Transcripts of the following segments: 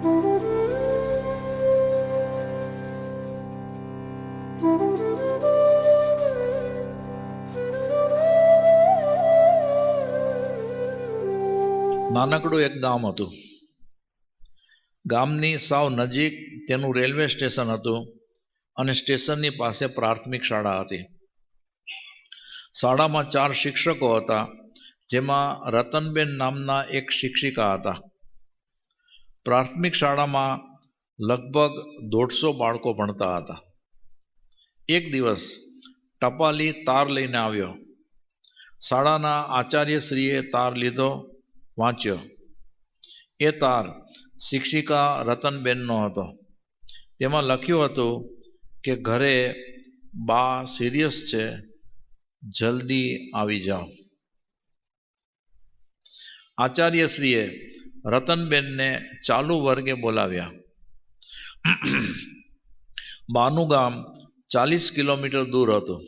નાનકડું એક ગામ હતું. ગામની સાવ નજીક તેનું રેલવે સ્ટેશન હતું અને સ્ટેશનની પાસે પ્રાથમિક શાળા હતી. શાળામાં ચાર શિક્ષકો હતા, જેમાં રતનબેન નામના એક શિક્ષિકા હતા. પ્રાથમિક શાળામાં લગભગ દોઢસો બાળકો ભણતા હતા. એક દિવસ ટપાલી તાર લઈને આવ્યો. શાળાના આચાર્યશ્રીએ તાર લીધો, વાંચ્યો. એ તાર શિક્ષિકા રતનબેનનો હતો. તેમાં લખ્યું હતું કે, ઘરે બા સિરિયસ છે, જલ્દી આવી જાઓ. આચાર્યશ્રીએ રતનબેનને ચાલુ વર્ગે બોલાવ્યા. બાનું ગામ ચાલીસ કિલોમીટર દૂર હતું.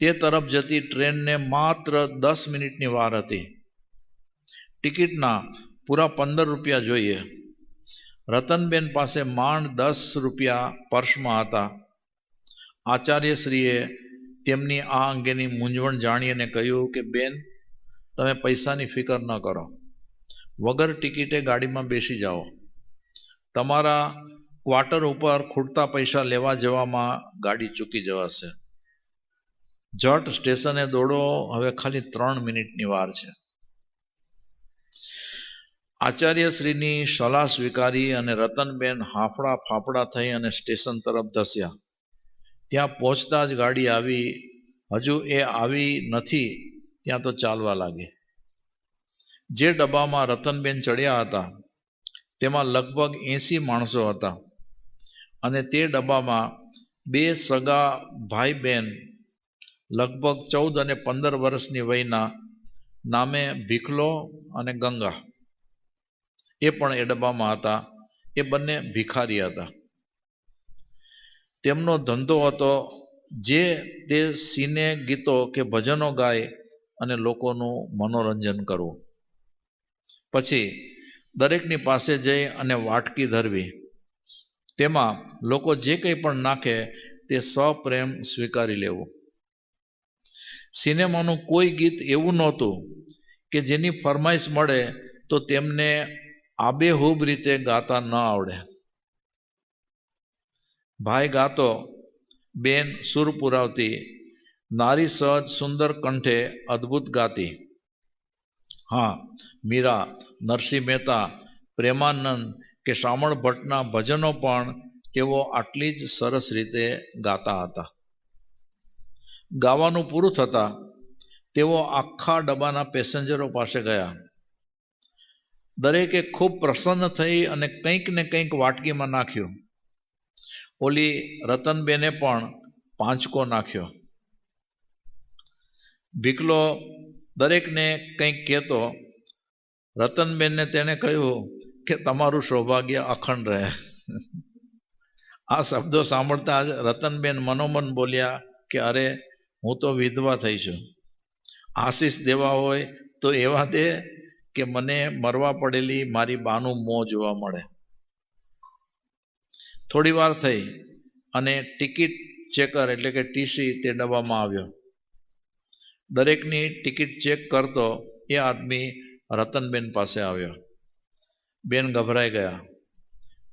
તે તરફ જતી ટ્રેનને માત્ર દસ મિનિટની વાર હતી. ટિકિટના પૂરા પંદર રૂપિયા જોઈએ. રતનબેન પાસે માંડ દસ રૂપિયા પર્સમાં હતા. આચાર્યશ્રીએ તેમની આ અંગેની મૂંઝવણ જાણીને કહ્યું કે, બેન, તમે પૈસાની ફિકર ન કરો. વગર ટિકિટે ગાડીમાં બેસી જાઓ. તમારા ક્વાર્ટર ઉપર ખૂટતા પૈસા લેવા જવામાં ગાડી ચૂકી જવાશે. જટ સ્ટેશને દોડો, હવે ખાલી ત્રણ મિનિટની વાર છે. આચાર્યશ્રીની સલાહ સ્વીકારી અને રતનબેન હાફડા ફાફડા થઈ અને સ્ટેશન તરફ ધસ્યા. ત્યાં પહોંચતા જ ગાડી આવી. હજુ એ આવી નથી, ત્યાં તો ચાલવા લાગી. જે ડબ્બામાં રતનબેન ચડ્યા હતા, તેમાં લગભગ એંસી માણસો હતા. અને તે ડબ્બામાં બે સગા ભાઈ બહેન લગભગ ચૌદ અને પંદર વર્ષની વયના નામે ભીખલો અને ગંગા. એ પણ એ ડબ્બામાં હતા. એ બંને ભિખારી હતા. તેમનો ધંધો હતો જે તે સિને ગીતો કે ભજનો ગાય અને લોકોનું મનોરંજન કરવું. પછી દરેકની પાસે જઈ અને વાટકી ધરવી. તેમાં લોકો જે કંઈ પણ નાખે તે સપ્રેમ સ્વીકારી લેવું. સિનેમાનું કોઈ ગીત એવું નહોતું કે જેની ફરમાઈશ મળે તો તેમને આબેહૂબ રીતે ગાતા ન આવડે. ભાઈ ગાતો, બેન સુર પુરાવતી, નારી સહજ સુંદર કંઠે અદ્ભુત ગાતી. હા, મીરા, નરસિંહ મહેતા, પ્રેમાનંદ કે શામળ ભટ્ટના ભજનો પણ તેઓ આટલી જ સરસ રીતે ગાતા હતા. ગાવાનું પૂરું થતાં તેઓ આખા ડબ્બાના પેસેન્જરો પાસે ગયા. દરેકે ખૂબ પ્રસન્ન થઈ અને કંઈક ને કંઈક વાટકીમાં નાખ્યું. ઓલી રતનબેને પણ પાંચકો નાખ્યો. ભીકલો દરેકને કંઈક કહેતો, રતનબેનને તેણે કહ્યું કે તમારું સૌભાગ્ય અખંડ રહે. આ શબ્દો સાંભળતા જ રતનબેન મનોમન બોલ્યા કે અરે, હું તો વિધવા થઈ છું. આશીષ દેવા હોય તો એવા દે કે મને મરવા પડેલી મારી બાનું મોં જોવા મળે. થોડી વાર થઈ અને ટિકિટ ચેકર એટલે કે ટીસી તે ડબ્બામાં આવ્યો. દરેકની ટિકિટ ચેક કરતો એ આદમી રતનબેન પાસે આવ્યો. બેન ગભરાઈ ગયા.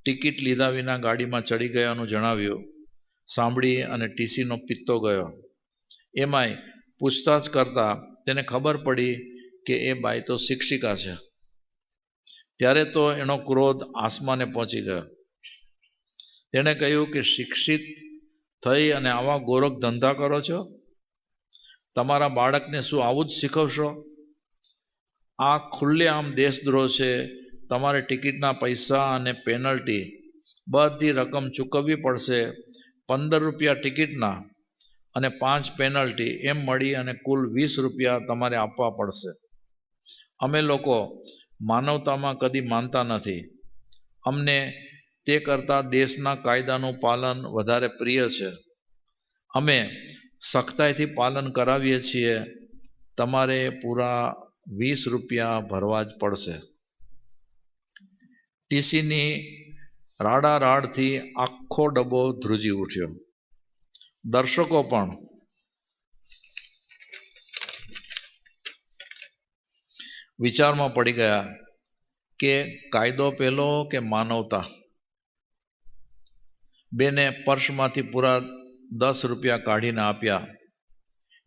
ટિકિટ લીધા વિના ગાડીમાં ચડી ગયાનું જણાવ્યું. સાંભળી અને ટીસીનો પિત્તો ગયો. એમાંય પૂછતાછ કરતા તેને ખબર પડી કે એ બાઈ તો શિક્ષિકા છે. ત્યારે તો એનો ક્રોધ આસમાને પહોંચી ગયો. તેણે કહ્યું કે શિક્ષિત થઈ અને આવા ગોરખ ધંધા કરો છો? તમારા બાળકને શું આવું જ શીખવશો? આ ખુલ્લે આમ દેશદ્રોહ છે. તમારે ટિકિટના પૈસા અને પેનલ્ટી બધી રકમ ચૂકવવી પડશે. પંદર રૂપિયા ટિકિટના અને પાંચ પેનલ્ટી એમ મળી અને કુલ વીસ રૂપિયા તમારે આપવા પડશે. અમે લોકો માનવતામાં કદી માનતા નથી. અમને તે કરતાં દેશના કાયદાનું પાલન વધારે પ્રિય છે. અમે સખ્તાઈથી પાલન કરાવીએ છીએ, તમારે પૂરા વીસ રૂપિયા ભરવા જ પડશે. ટીસીની રાડા રાડથી આખો ડબ્બો ધ્રુજી ઉઠ્યો. દર્શકો પણ. વિચારમાં પડી ગયા કે કાયદો પહેલો કે માનવતા? બેને પર્સમાંથી પૂરા દસ રૂપિયા કાઢીને આપ્યા.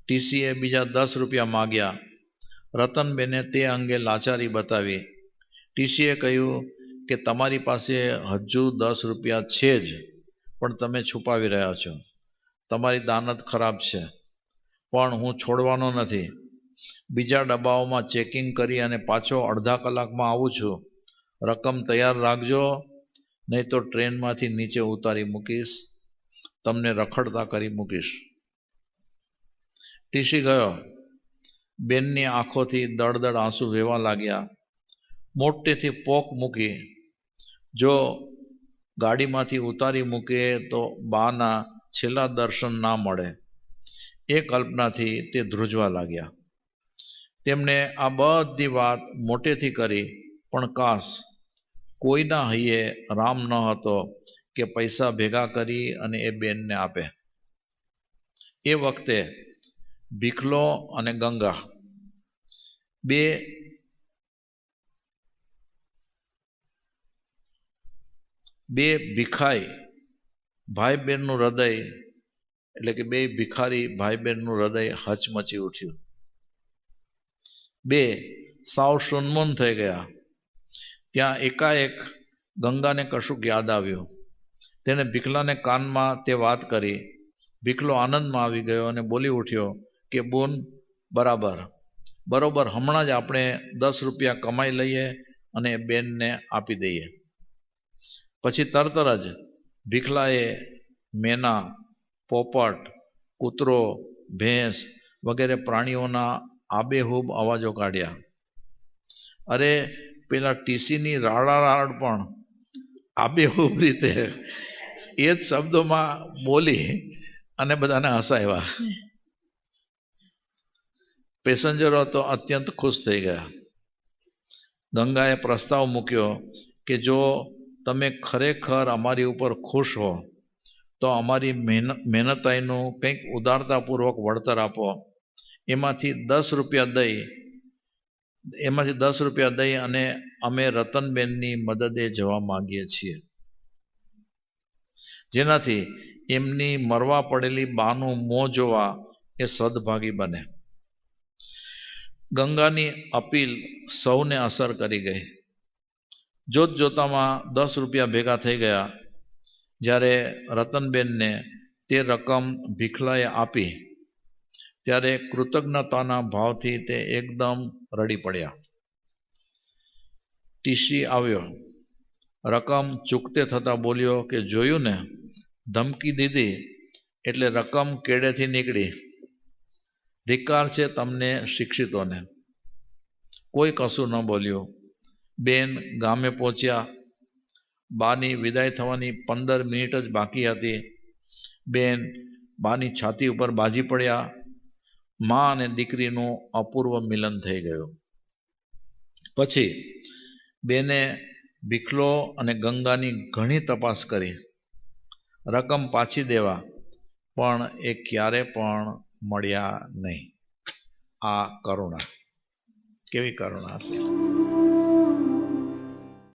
ટીસીએ બીજા દસ રૂપિયા માગ્યા. રતનબેને તે અંગે લાચારી બતાવી. ટીસીએ કહ્યું કે, તમારી પાસે હજુ દસ રૂપિયા છે જ, પણ તમે છુપાવી રહ્યા છો. તમારી દાનત ખરાબ છે, પણ હું છોડવાનો નથી. બીજા ડબ્બાઓમાં ચેકિંગ કરી અને પાછો અડધા કલાકમાં આવું છું. રકમ તૈયાર રાખજો, નહીં તો ટ્રેનમાંથી નીચે ઉતારી મૂકીશ. તમને રખડતા કરી મૂકીશ. ટીસી ગયો. બેનની આંખોથી દળદળ આંસુ વહેવા લાગ્યા. મોટેથી પોક મૂકી. જો ગાડીમાંથી ઉતારી મૂકે તો બાના છેલ્લા દર્શન ના મળે. એ કલ્પનાથી તે ધ્રુજવા લાગ્યા. તેમણે આ બધી વાત મોટેથી કરી, પણ કાશ કોઈના હૈયે રામ ન હતો કે પૈસા ભેગા કરી અને એ બેનને આપે. એ વખતે ભીખલો અને ગંગા બે બે ભીખાઈ ભાઈ બહેનનું હૃદય, એટલે કે બે ભિખારી ભાઈ બહેનનું હૃદય હચમચી ઉઠ્યું. બે સાવ સુનમુન થઈ ગયા. ત્યાં એકાએક ગંગાને કશુંક યાદ આવ્યું. તેણે ભીખલાને કાનમાં તે વાત કરી. ભીખલો આનંદમાં આવી ગયો અને બોલી ઉઠ્યો કે, બોન, બરાબર. બરોબર, હમણાં જ આપણે દસ રૂપિયા કમાઈ લઈએ અને બેનને આપી દઈએ. પછી તરત જ ભીખલાએ મેના, પોપટ, કૂતરો, ભેંસ વગેરે પ્રાણીઓના આબેહૂબ અવાજો કાઢ્યા. અરે, પેલા ટીસીની રાડારાડ પણ આબેહૂબ રીતે. એ જ શબ્દોમાં બોલી અને બધાને હસાવ્યા. પેસેન્જરો તો અત્યંત ખુશ થઈ ગયા. ગંગાએ પ્રસ્તાવ મૂક્યો કે જો તમે ખરેખર અમારી ઉપર ખુશ હો, તો અમારી મહેનત મહેનતાઈનું કંઈક ઉદારતાપૂર્વક વળતર આપો. એમાંથી દસ રૂપિયા દઈ એમાંથી દસ રૂપિયા દઈ અને અમે રતનબેનની મદદે જવા માંગીએ છીએ. જેનાથી એમની મરવા પડેલી બાનું મોં જોવા એ સદભાગી બને. ગંગાની અપીલ સૌને અસર કરી ગઈ. જોત જોતામાં દસ રૂપિયા ભેગા થઈ ગયા, જ્યારે રતનબેનને તે રકમ ભીખલાએ આપી ત્યારે કૃતજ્ઞતાના ભાવથી તે એકદમ રડી પડ્યા. ટીસી આવ્યો. રકમ ચૂકતે થતાં બોલ્યો કે, જોયું ને, ધમકી દીધી એટલે રકમ કેડેથી નીકળી? ધિકાર છે તમને શિક્ષિતોને. કોઈ કશું ન બોલ્યું. બેન ગામે પહોંચ્યા. બાની વિદાય થવાની પંદર મિનિટ જ બાકી હતી. બેન બાની છાતી ઉપર બાજી પડ્યા. મા અને દીકરીનું અપૂર્વ મિલન થઈ ગયું. પછી બેને ભીખલો અને ગંગાની ઘણી તપાસ કરી. રકમ પાછી દેવા, પણ એ ક્યારે પણ મળ્યા નહીં. આ કરુણા. કેવી કરુણા હશે?